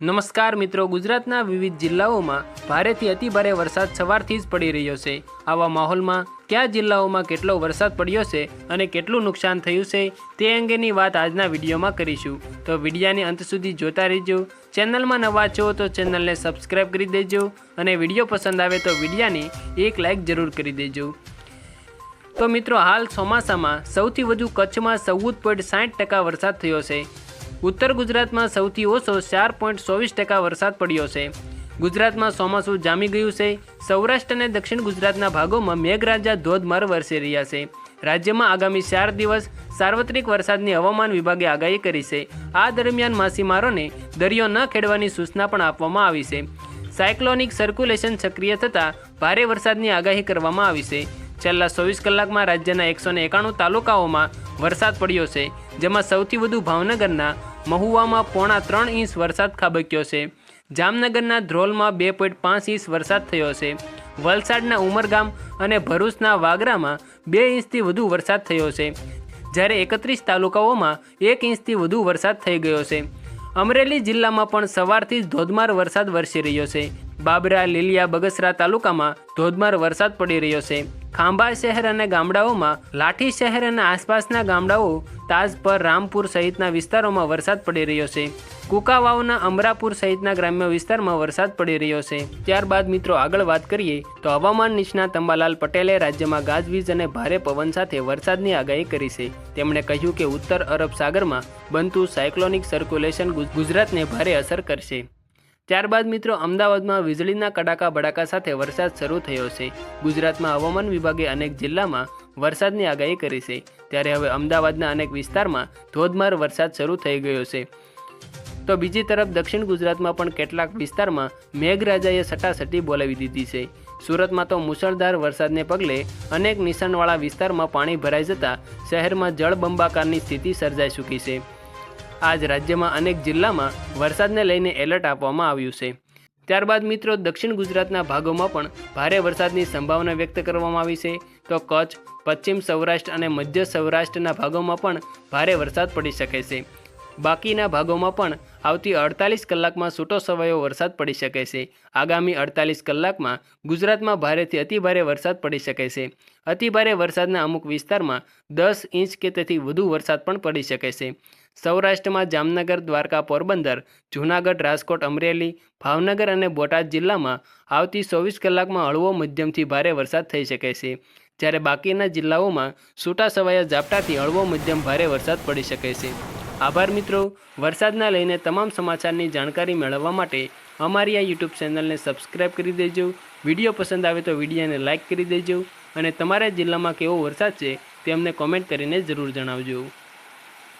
નમસ્કાર મિત્રો, ગુજરાતના વિવિધ જિલ્લાઓમાં ભારેથી અતિભારે વરસાદ સવારથી જ પડી રહ્યો છે. આવા માહોલમાં કયા જિલ્લાઓમાં કેટલો વરસાદ પડ્યો છે અને કેટલું નુકસાન થયું છે તે અંગેની વાત આજના વિડીયોમાં કરીશું. તો વિડીયાને અંત સુધી જોતા રહેજો. ચેનલમાં નવા છો તો ચેનલને સબસ્ક્રાઈબ કરી દેજો અને વીડિયો પસંદ આવે તો વિડીયાને એક લાઇક જરૂર કરી દેજો. તો મિત્રો, હાલ ચોમાસામાં સૌથી વધુ કચ્છમાં ચૌદ પોઈન્ટ સાઠ ટકા વરસાદ થયો છે. ઉત્તર ગુજરાતમાં સૌથી ઓછો ચાર પોઈન્ટ ચોવીસ ટકા વરસાદ પડ્યો છે. ગુજરાતમાં ચોમાસું જામી ગયું છે. સૌરાષ્ટ્ર અને દક્ષિણ ગુજરાતના ભાગોમાં મેઘરાજા ધોધમાર વરસી રહ્યા છે. રાજ્યમાં આગામી ચાર દિવસ સાર્વત્રિક વરસાદની હવામાન વિભાગે આગાહી કરી છે. આ દરમિયાન માછીમારોને દરિયો ન ખેડવાની સૂચના પણ આપવામાં આવી છે. સાયક્લોનિક સર્ક્યુલેશન સક્રિય થતાં ભારે વરસાદની આગાહી કરવામાં આવી છે. છેલ્લા ચોવીસ કલાકમાં રાજ્યના એકસો એકાણું તાલુકાઓમાં વરસાદ પડ્યો છે, જેમાં સૌથી વધુ ભાવનગરના મહુવામાં પોણા ત્રણ ઇંચ વરસાદ ખાબક્યો છે. જામનગરના ધ્રોલમાં બે પોઈન્ટ પાંચ ઇંચ વરસાદ થયો છે. વલસાડના ઉમરગામ અને ભરૂચના વાગરામાં બે ઇંચથી વધુ વરસાદ થયો છે. જ્યારે એકત્રીસ તાલુકાઓમાં એક ઇંચથી વધુ વરસાદ થઈ ગયો છે. અમરેલી જિલ્લામાં પણ સવારથી જ ધોધમાર વરસાદ વરસી રહ્યો છે. બાબરા, લીલિયા, બગસરા તાલુકામાં ધોધમાર વરસાદ પડી રહ્યો છે. ખાંભા શહેર અને ગામડાઓમાં લાઠી શહેર અને આસપાસના ગામડાઓ તાજપર રામપુર સહિતના વિસ્તારોમાં વરસાદ પડી રહ્યો છે. કુકાવાવના અમરાપુર સહિતના ગ્રામ્ય વિસ્તારમાં વરસાદ પડી રહ્યો છે. ત્યારબાદ મિત્રો આગળ વાત કરીએ તો હવામાન નિષ્ણાત અંબાલાલ પટેલે રાજ્યમાં ગાજવીજ અને ભારે પવન સાથે વરસાદની આગાહી કરી છે. તેમણે કહ્યું કે ઉત્તર અરબ સાગરમાં બનતું સાયક્લોનિક સર્ક્યુલેશન ગુજરાતને ભારે અસર કરશે. ત્યારબાદ મિત્રો અમદાવાદમાં વીજળીના કડાકા બડાકા સાથે વરસાદ શરૂ થયો છે. ગુજરાતમાં હવામાન વિભાગે અનેક જિલ્લામાં વરસાદની આગાહી કરી છે. ત્યારે હવે અમદાવાદના અનેક વિસ્તારમાં ધોધમાર વરસાદ શરૂ થઈ ગયો છે. તો બીજી તરફ દક્ષિણ ગુજરાતમાં પણ કેટલાક વિસ્તારમાં મેઘરાજાએ સટાસટી બોલાવી દીધી છે. સુરતમાં તો મુસળધાર વરસાદને પગલે અનેક નિશાનવાળા વિસ્તારમાં પાણી ભરાઈ જતા શહેરમાં જળબંબાકારની સ્થિતિ સર્જાઈ ચૂકી છે. આજ રાજ્યમાં અનેક જિલ્લામાં વરસાદને લઈને એલર્ટ આપવામાં આવ્યું છે. ત્યારબાદ મિત્રો, દક્ષિણ ગુજરાતના ભાગોમાં પણ ભારે વરસાદની સંભાવના વ્યક્ત કરવામાં આવી છે. તો કચ્છ, પશ્ચિમ સૌરાષ્ટ્ર અને મધ્ય સૌરાષ્ટ્રના ભાગોમાં પણ ભારે વરસાદ પડી શકે છે. બાકીના ભાગોમાં પણ આવતી અડતાલીસ કલાકમાં છૂટો છવાયો વરસાદ પડી શકે છે. આગામી અડતાલીસ કલાકમાં ગુજરાતમાં ભારેથી અતિભારે વરસાદ પડી શકે છે. અતિભારે વરસાદના અમુક વિસ્તારમાં દસ ઇંચ કે તેથી વધુ વરસાદ પણ પડી શકે છે. સૌરાષ્ટ્રમાં જામનગર, દ્વારકા, પોરબંદર, જૂનાગઢ, રાજકોટ, અમરેલી, ભાવનગર અને બોટાદ જિલ્લામાં આવતી ચોવીસ કલાકમાં હળવો મધ્યમથી ભારે વરસાદ થઈ શકે છે. જ્યારે બાકીના જિલ્લાઓમાં છૂટા છવાયા ઝાપટાથી હળવો મધ્યમ ભારે વરસાદ પડી શકે છે. આભાર મિત્રો. વરસાદના લઈને તમામ સમાચારની જાણકારી મેળવવા માટે અમારી આ યુટ્યુબ ચેનલને સબસ્ક્રાઈબ કરી દેજો. વીડિયો પસંદ આવે તો વિડીયોને લાઇક કરી દેજો અને તમારા જિલ્લામાં કેવો વરસાદ છે તે અમને કોમેન્ટ કરીને જરૂર જણાવજો.